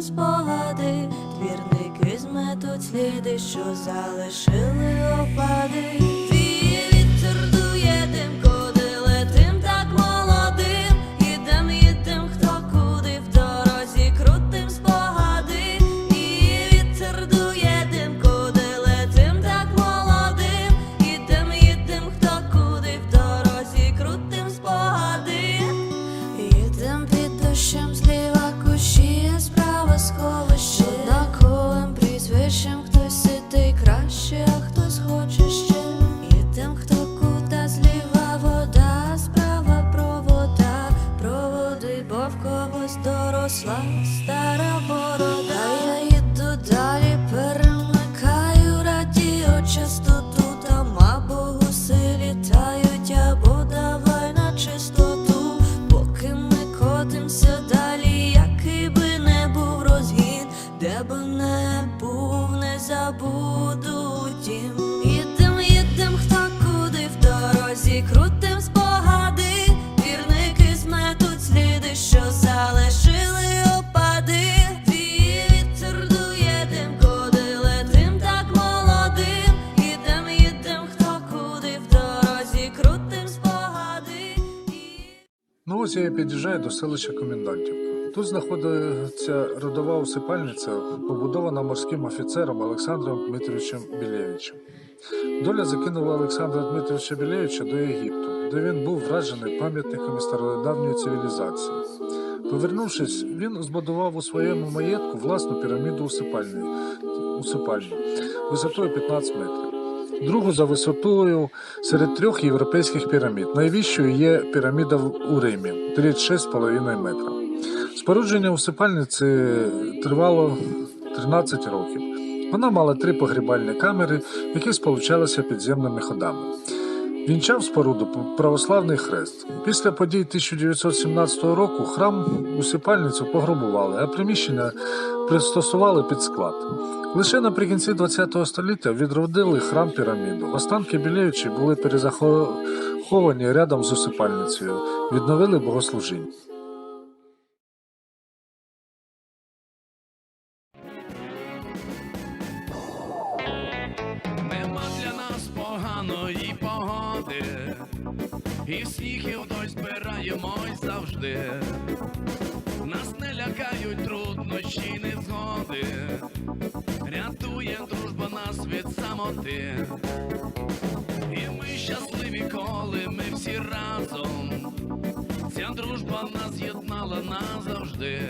крутим спогади, твірники зметуть сліди, що залишили опади. Когось доросла стара борода. Я їду далі, перемикаю радіо. Частоту Там або гуси літають, або давай на чистоту. Поки ми котимся далі, який би не був розгін, де би не був, не забуду. Тім. Їдем, їдем, хто куди в дорозі, крутим Ось я під'їжджаю до селища Комендантівка. Тут знаходиться родова усипальниця, побудована морським офіцером Олександром Дмитровичем Білєвичем. Доля закинула Олександра Дмитровича Білєвича до Єгипту, де він був вражений пам'ятниками стародавньої цивілізації. Повернувшись, він збудував у своєму маєтку власну піраміду усипальні, усипальні висотою 15 метрів. Другу за висотою серед трьох європейських пірамід. Найвищою є піраміда у Римі 36,5 метра. Спорудження усипальниці тривало 13 років. Вона мала три погрібальні камери, які сполучалися підземними ходами. Вінчав споруду православний хрест. Після подій 1917 року храм усипальницю пограбували, а приміщення пристосували під склад. Лише наприкінці ХХ століття відродили храм піраміду. Останки біляючі були перезаховані рядом з усипальницею, відновили богослужіння. І сніг і вдось збираємось завжди. Нас не лякають труднощі, незгоди, рятує дружба нас від самоти. І ми щасливі, коли ми всі разом. Ця дружба нас єднала назавжди.